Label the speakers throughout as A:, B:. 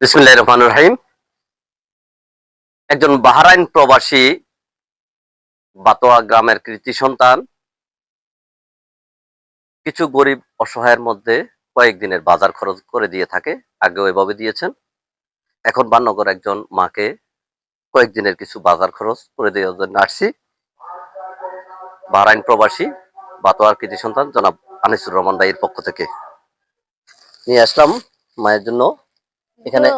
A: বিসমুল্লাহ রহমান রহিম। একজন বাহারাইন প্রবাসী, বাতোয়া গ্রামের কৃতি সন্তান, কিছু গরিব অসহায়ের মধ্যে কয়েকদিনের বাজার খরচ করে দিয়ে থাকে, আগেও এভাবে দিয়েছেন। এখন বান্নগর একজন মাকে কয়েকদিনের কিছু বাজার খরচ করে দেওয়ার জন্য আসছি। বাহরাইন প্রবাসী, বাতোয়ার কৃতি সন্তান জনাব আনিসুর রহমান ভাইয়ের পক্ষ থেকে। নিয়ে আসলাম মায়ের জন্য। এখানে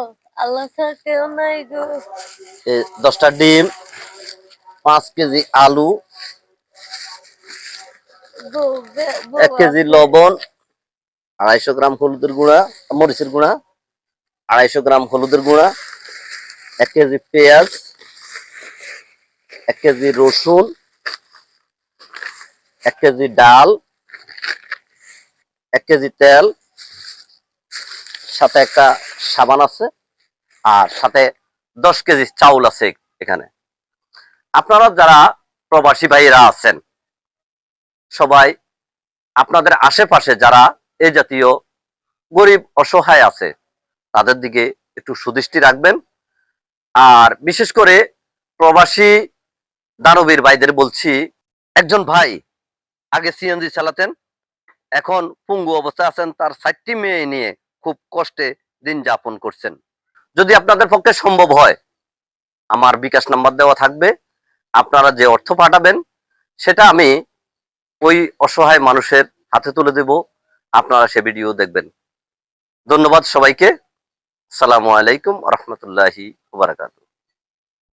A: দশটা ডিম পাঁচ কেজি আলু এক কেজি লবণ আড়াইশো গ্রাম হলুদের গুঁড়া মরিচের গুঁড়া আড়াইশো গ্রাম হলুদের গুঁড়া এক কেজি পেঁয়াজ এক কেজি রসুন এক কেজি ডাল এক কেজি তেল সাথে একটা সাবান আছে আর সাথে দশ কেজি চাউল আছে এখানে। আপনারা যারা প্রবাসী ভাইয়েরা আছেন, সবাই আপনাদের আশেপাশে যারা এই জাতীয় গরিব অসহায় আছে, তাদের দিকে একটু সুদৃষ্টি রাখবেন। আর বিশেষ করে প্রবাসী দানবীর ভাইদের বলছি, একজন ভাই আগে সিএনজি চালাতেন, এখন পুঙ্গু অবস্থায় আছেন, তার সাতটি মেয়ে নিয়ে খুব কষ্টে দিন যাপন করছেন। যদি আপনাদের পক্ষে সম্ভব হয়, আমার বিকাশ নাম্বার দেওয়া থাকবে। আপনারা যে অর্থ পাঠাবেন, সেটা আমি ওই অসহায় মানুষের হাতে তুলে দেব। আপনারা সে ভিডিও দেখবেন। ধন্যবাদ সবাইকে। সালামু আলাইকুম রহমতুল্লাহি বারাকাতু